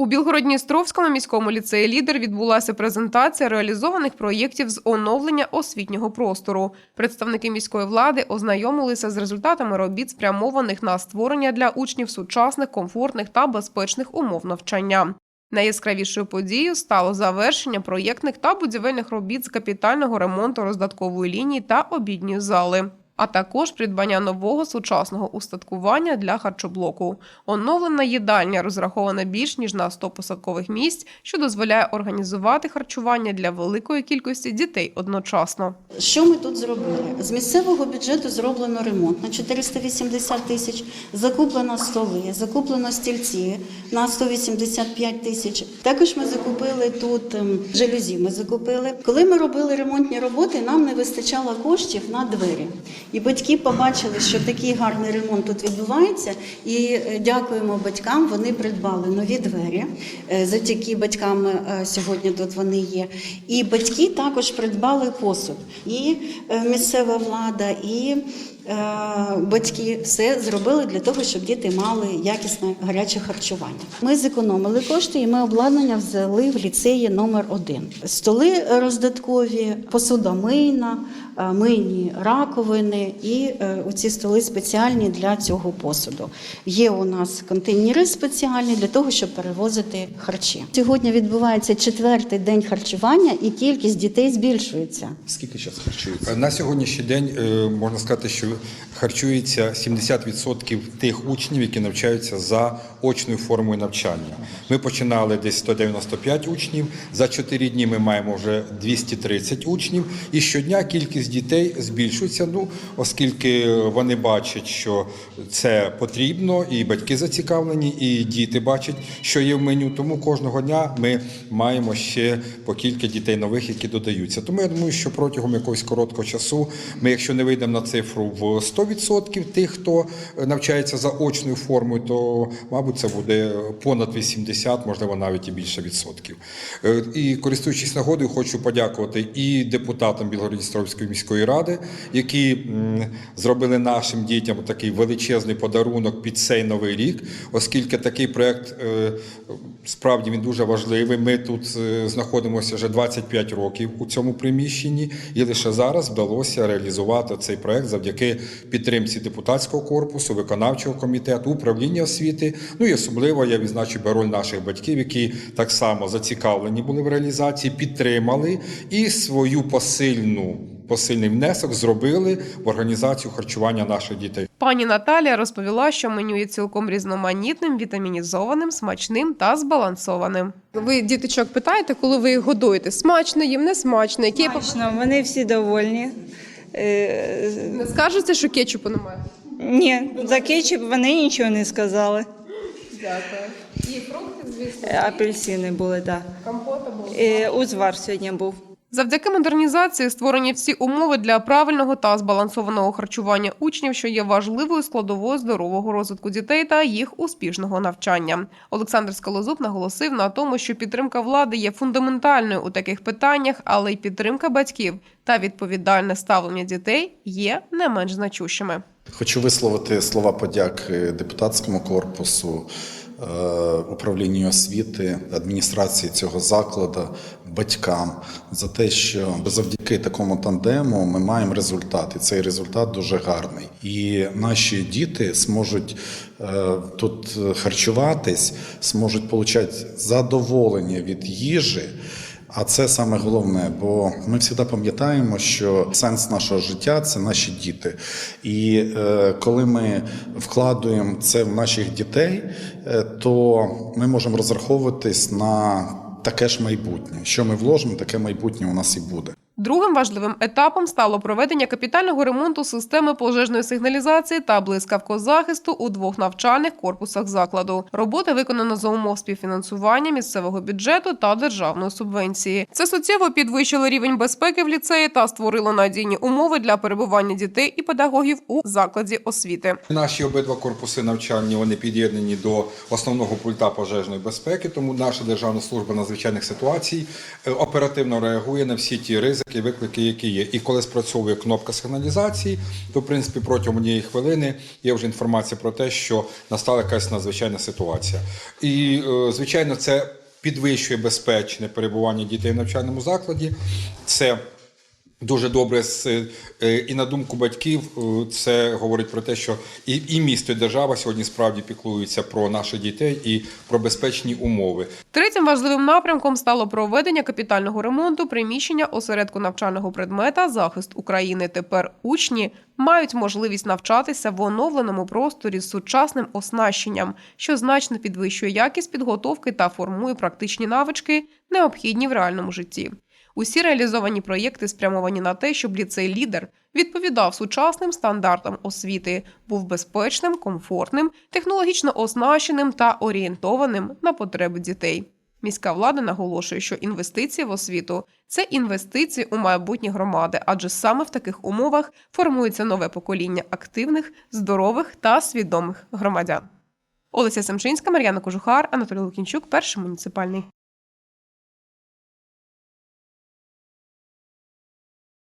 У Білгородністровському міському ліцеї «Лідер» відбулася презентація реалізованих проєктів з оновлення освітнього простору. Представники міської влади ознайомилися з результатами робіт, спрямованих на створення для учнів сучасних, комфортних та безпечних умов навчання. Найяскравішою подією стало завершення проєктних та будівельних робіт з капітального ремонту роздаткової лінії та обідньої зали, а також придбання нового сучасного устаткування для харчоблоку. Оновлена їдальня розрахована більш ніж на 100 посадкових місць, що дозволяє організувати харчування для великої кількості дітей одночасно. Що ми тут зробили? З місцевого бюджету зроблено ремонт на 480 тисяч, закуплено столи, закуплено стільці на 185 тисяч. Також ми закупили тут ем, жалюзі. Ми закупили. Коли ми робили ремонтні роботи, нам не вистачало коштів на двері. І батьки побачили, що такий гарний ремонт тут відбувається. І е, дякуємо батькам. Вони придбали нові двері. Е, Завдяки батькам е, сьогодні тут вони є. І батьки також придбали посуд. І місцева влада, і батьки все зробили для того, щоб діти мали якісне гаряче харчування. Ми зекономили кошти, і ми обладнання взяли в ліцеї номер один. Столи роздаткові, посудомийна, е, мийні раковини і е, оці столи спеціальні для цього посуду. Є у нас контейнери спеціальні для того, щоб перевозити харчі. Сьогодні відбувається четвертий день харчування, і кількість дітей збільшується. Скільки зараз харчується? На сьогоднішній день е, можна сказати, що харчується 70% тих учнів, які навчаються за очною формою навчання. Ми починали десь 195 учнів. За 4 дні ми маємо вже 230 учнів. І щодня кількість дітей збільшується. Ну, оскільки вони бачать, що це потрібно, і батьки зацікавлені, і діти бачать, що є в меню. Тому кожного дня ми маємо ще по кілька дітей нових, які додаються. Тому я думаю, що протягом якогось короткого часу ми, якщо не вийдемо на цифру в 100% тих, хто навчається за очною формою, то мабуть це буде понад 80, можливо, навіть і більше відсотків. Е, І користуючись нагодою, хочу подякувати і депутатам Білгородністровської міської ради, які зробили нашим дітям такий величезний подарунок під цей новий рік, оскільки такий проект е, справді він дуже важливий. Ми тут е, знаходимося вже 25 років у цьому приміщенні, і лише зараз вдалося реалізувати цей проект завдяки підтримці депутатського корпусу, виконавчого комітету, управління освіти. Ну і особливо я відзначу роль наших батьків, які так само зацікавлені були в реалізації, підтримали і свою посильну. Посильний внесок зробили в організацію харчування наших дітей. Пані Наталія розповіла, що меню є цілком різноманітним, вітамінізованим, смачним та збалансованим. Ви діточок питаєте, коли ви їх годуєте? Смачно їм, не смачно? Які Смачно, вони всі довольні. Е, не скажете, що кетчупу немає? ні, за кетчуп вони нічого не сказали. Дякую. І фрукти, звісно, Е, Апельсини були, так. компота був. Да. Узвар сьогодні був. Завдяки модернізації створені всі умови для правильного та збалансованого харчування учнів, що є важливою складовою здорового розвитку дітей та їх успішного навчання. Олександр Скалозуб наголосив на тому, що підтримка влади є фундаментальною у таких питаннях, але й підтримка батьків та відповідальне ставлення дітей є не менш значущими. Хочу висловити слова подяки депутатському корпусу, управлінню освіти, адміністрації цього закладу, батькам за те, що завдяки такому тандему ми маємо результат, і цей результат дуже гарний. І наші діти зможуть е, тут харчуватись, зможуть отримати задоволення від їжі. А це саме головне, бо ми завжди пам'ятаємо, що сенс нашого життя це наші діти. І е, коли ми вкладуємо це в наших дітей, е, то ми можемо розраховуватись на таке ж майбутнє. Що ми вложимо, таке майбутнє у нас і буде. Другим важливим етапом стало проведення капітального ремонту системи пожежної сигналізації та блискавкозахисту у двох навчальних корпусах закладу. Робота виконана за умов співфінансування місцевого бюджету та державної субвенції. Це суттєво підвищило рівень безпеки в ліцеї та створило надійні умови для перебування дітей і педагогів у закладі освіти. Наші обидва корпуси навчальні вони під'єднані до основного пульта пожежної безпеки. Тому наша державна служба надзвичайних ситуацій е, оперативно реагує на всі ті ризики, Такі виклики, які є. І коли спрацьовує кнопка сигналізації, то в принципі протягом однієї хвилини є вже інформація про те, що настала якась надзвичайна ситуація. І е, звичайно, це підвищує безпечне перебування дітей в навчальному закладі. Це Дуже добре з е, і на думку батьків, е, це говорить про те, що і, і місто, і держава сьогодні справді піклуються про наших дітей і про безпечні умови. Третім важливим напрямком стало проведення капітального ремонту приміщення осередку навчального предмета захист України. Тепер учні мають можливість навчатися в оновленому просторі з сучасним оснащенням, що значно підвищує якість підготовки та формує практичні навички, необхідні в реальному житті. Усі реалізовані проєкти спрямовані на те, щоб ліцей лідер відповідав сучасним стандартам освіти, був безпечним, комфортним, технологічно оснащеним та орієнтованим на потреби дітей. Міська влада наголошує, що інвестиції в освіту це інвестиції у майбутнє громади, адже саме в таких умовах формується нове покоління активних, здорових та свідомих громадян. Олеся Семчинська, Мар'яна Кожухар, Анатолій Лукінчук, перший муніципальний.